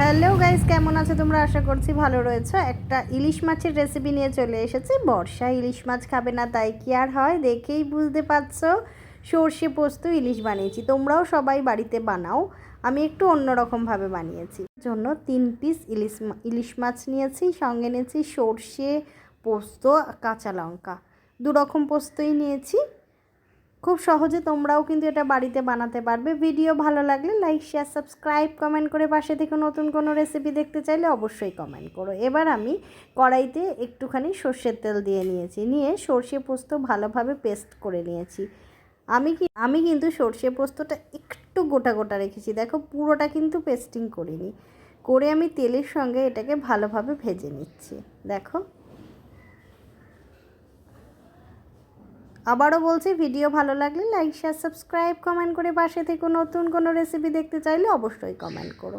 Hello guys, কেমন আছো তোমরা? আশা করছি ভালো রয়েছো। একটা ইলিশ মাছের রেসিপি নিয়ে চলে এসেছি। বর্ষা ইলিশ মাছ খাবে না, তাই কি আর হয়? দেখেই বুঝতে পারছ, সর্ষে পোস্ত ইলিশ বানিয়েছি। তোমরাও সবাই বাড়িতে বানাও। আমি একটু অন্যরকমভাবে বানিয়েছি। জন্য তিন পিস ইলিশ ইলিশ মাছ নিয়েছি। সঙ্গে নিয়েছি সর্ষে পোস্ত কাঁচা লঙ্কা। দু রকম পোস্তই নিয়েছি। খুব সহজে তোমরাও কিন্তু এটা বাড়িতে বানাতে পারবে। ভিডিও ভালো লাগলে লাইক শেয়ার সাবস্ক্রাইব কমেন্ট করে পাশে থেকে নতুন কোনো রেসিপি দেখতে চাইলে অবশ্যই কমেন্ট করো। এবার আমি কড়াইতে একটুখানি সর্ষের তেল দিয়ে নিয়েছি। নিয়ে সর্ষে পোস্ত ভালোভাবে পেস্ট করে নিয়েছি। আমি কি আমি কিন্তু সর্ষে পোস্তটা একটু গোটা গোটা রেখেছি। দেখো পুরোটা কিন্তু পেস্টিং করিনি। করে আমি তেলের সঙ্গে এটাকে ভালোভাবে ভেজে নিচ্ছি। দেখো। আবারও বলছি ভিডিও ভালো লাগলে লাইক শেয়ার সাবস্ক্রাইব কমেন্ট করে পাশে থেকে নতুন কোনো রেসিপি দেখতে চাইলে অবশ্যই কমেন্ট করো।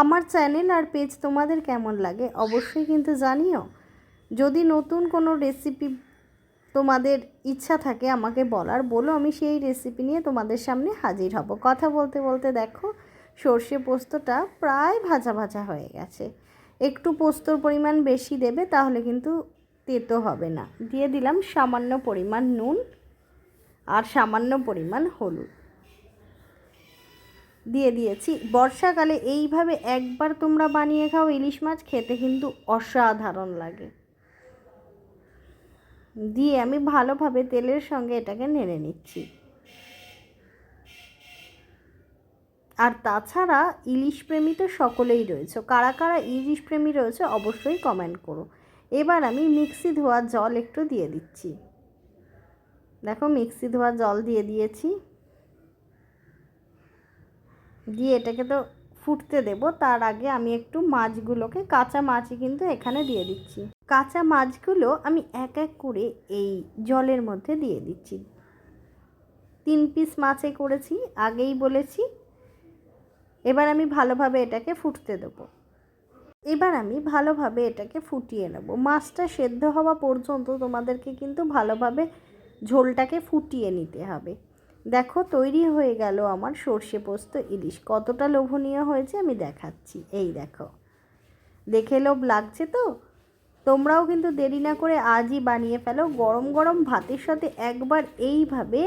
আমার চ্যানেল আর পেজ তোমাদের কেমন লাগে অবশ্যই কিন্তু জানিও। যদি নতুন কোনো রেসিপি তোমাদের ইচ্ছা থাকে আমাকে বলার, বলো আমি সেই রেসিপি নিয়ে তোমাদের সামনে হাজির হব। কথা বলতে বলতে দেখো, সর্ষে পোস্তটা প্রায় ভাজা ভাজা হয়ে গেছে। একটু পোস্তর পরিমাণ বেশি দেবে, তাহলে কিন্তু তেতো হবে না। দিয়ে দিলাম সামান্য পরিমাণ নুন আর সামান্য পরিমাণ হলুদ। দিয়ে দিয়েছি। বর্ষাকালে এইভাবে একবার তোমরা বানিয়ে খাও ইলিশ মাছ, খেতে কিন্তু অসাধারণ লাগে। দিয়ে আমি ভালোভাবে তেলের সঙ্গে এটাকে নেড়ে নিচ্ছি। আর তাছাড়া ইলিশ প্রেমী তো সকলেই রয়েছে। কারা কারা ইলিশ প্রেমী রয়েছে অবশ্যই কমেন্ট করো। এবার আমি মিক্সি ধোয়া জল একটু দিয়ে দিচ্ছি। দেখো মিক্সি ধোয়া জল দিয়ে দিয়েছি। দিয়ে এটাকে তো ফুটতে দেব, তার আগে আমি একটু মাছগুলোকে, কাঁচা মাছই কিন্তু এখানে দিয়ে দিচ্ছি। কাঁচা মাছগুলো আমি এক এক করে এই জলের মধ্যে দিয়ে দিচ্ছি। তিন পিস মাছে করেছি, আগেই বলেছি। এবার আমি ভালোভাবে এটাকে ফুটতে দেবো। এবার আমি ভালোভাবে এটাকে ফুটিয়ে নেব। মাছটা সেদ্ধ হওয়া পর্যন্ত তোমাদেরকে কিন্তু ভালোভাবে ঝোলটাকে ফুটিয়ে নিতে হবে। দেখো তৈরি হয়ে গেল আমার সর্ষে পোস্ত ইলিশ। কতটা লোভনীয় হয়েছে আমি দেখাচ্ছি। এই দেখো। দেখে লোভ লাগছে তো? তোমরাও কিন্তু দেরি না করে আজই বানিয়ে ফেলো। গরম গরম ভাতের সাথে একবার এইভাবে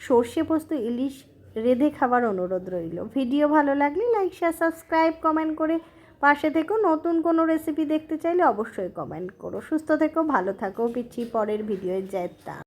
সর্ষে পোস্ত ইলিশ রেঁধে খাবার অনুরোধ রইল। ভিডিও ভালো লাগলে লাইক, শেয়ার, সাবস্ক্রাইব, কমেন্ট করে পাশে থেকেও নতুন কোনো রেসিপি দেখতে চাইলে অবশ্যই কমেন্ট করো। সুস্থ থেকো, ভালো থাকো, পিচ্ছি পরের ভিডিওয়ে তা